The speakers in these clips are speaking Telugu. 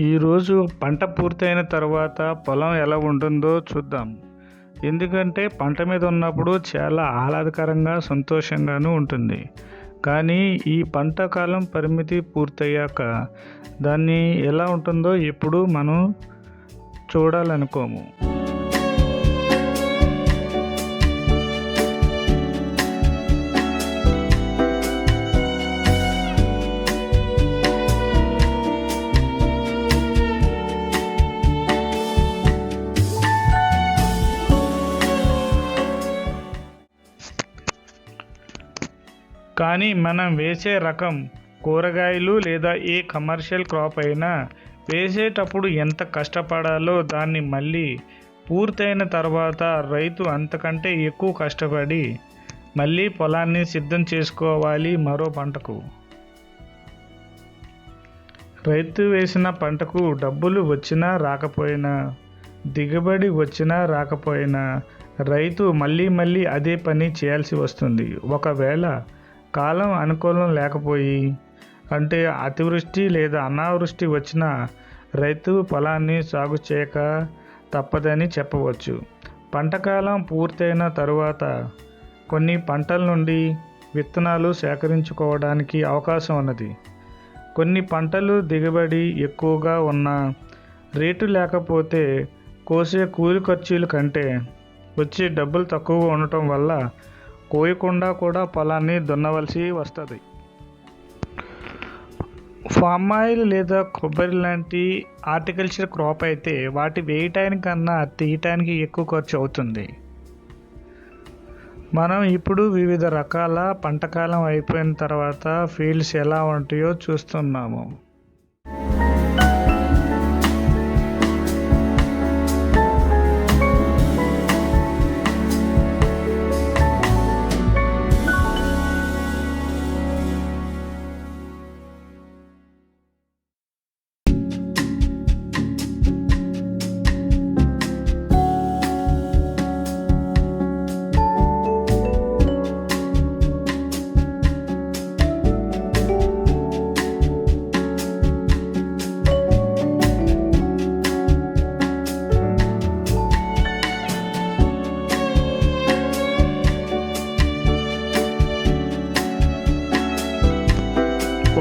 ఈరోజు పంట పూర్తయిన తర్వాత పొలం ఎలా ఉంటుందో చూద్దాం. ఎందుకంటే పంట మీద ఉన్నప్పుడు చాలా ఆహ్లాదకరంగా సంతోషంగానూ ఉంటుంది. కానీ ఈ పంట కాలం పరిమితి పూర్తయ్యాక దాన్ని ఎలా ఉంటుందో ఎప్పుడు మనం చూడాలనుకోము. కానీ మనం వేసే రకం కూరగాయలు లేదా ఏ కమర్షియల్ క్రాప్ అయినా వేసేటప్పుడు ఎంత కష్టపడాలో దాన్ని మళ్ళీ పూర్తయిన తర్వాత రైతు అంతకంటే ఎక్కువ కష్టపడి మళ్ళీ పొలాన్ని సిద్ధం చేసుకోవాలి మరో పంటకు. రైతు వేసిన పంటకు డబ్బులు వచ్చినా రాకపోయినా దిగుబడి వచ్చినా రాకపోయినా రైతు మళ్ళీ మళ్ళీ అదే పని చేయాల్సి వస్తుంది. ఒకవేళ కాలం అనుకూలం లేకపోయి అంటే అతివృష్టి లేదా అనావృష్టి వచ్చిన రైతు పొలాన్ని సాగు చేయక తప్పదని చెప్పవచ్చు. పంటకాలం పూర్తయిన తరువాత కొన్ని పంటల నుండి విత్తనాలు సేకరించుకోవడానికి అవకాశం ఉన్నది. కొన్ని పంటలు దిగుబడి ఎక్కువగా ఉన్న రేటు లేకపోతే కోసే కూలి ఖర్చుల కంటే వచ్చే డబ్బులు తక్కువగా ఉండటం వల్ల కోయకుండా కూడా పొలాన్ని దున్నవలసి వస్తుంది. ఫామ్ ఆయిల్ లేదా కొబ్బరి లాంటి ఆర్టికల్చర్ క్రాప్ అయితే వాటి వేయటానికన్నా తీయటానికి ఎక్కువ ఖర్చు అవుతుంది. మనం ఇప్పుడు వివిధ రకాల పంటకాలం అయిపోయిన తర్వాత ఫీల్డ్స్ ఎలా ఉంటాయో చూస్తున్నాము.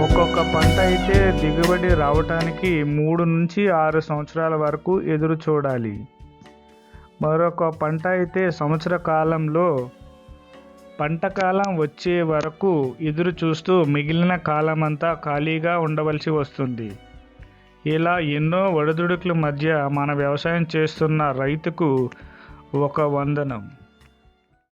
ఒక్కొక్క పంట అయితే దిగుబడి రావటానికి మూడు నుంచి ఆరు సంవత్సరాల వరకు ఎదురు చూడాలి. మరొక పంట అయితే సంవత్సర కాలంలో పంట కాలం వచ్చే వరకు ఎదురు చూస్తూ మిగిలిన కాలం అంతా ఖాళీగా ఉండవలసి వస్తుంది. ఇలా ఎన్నో ఒడిదుడుకుల మధ్య మన వ్యవసాయం చేస్తున్న రైతుకు ఒక వందనం.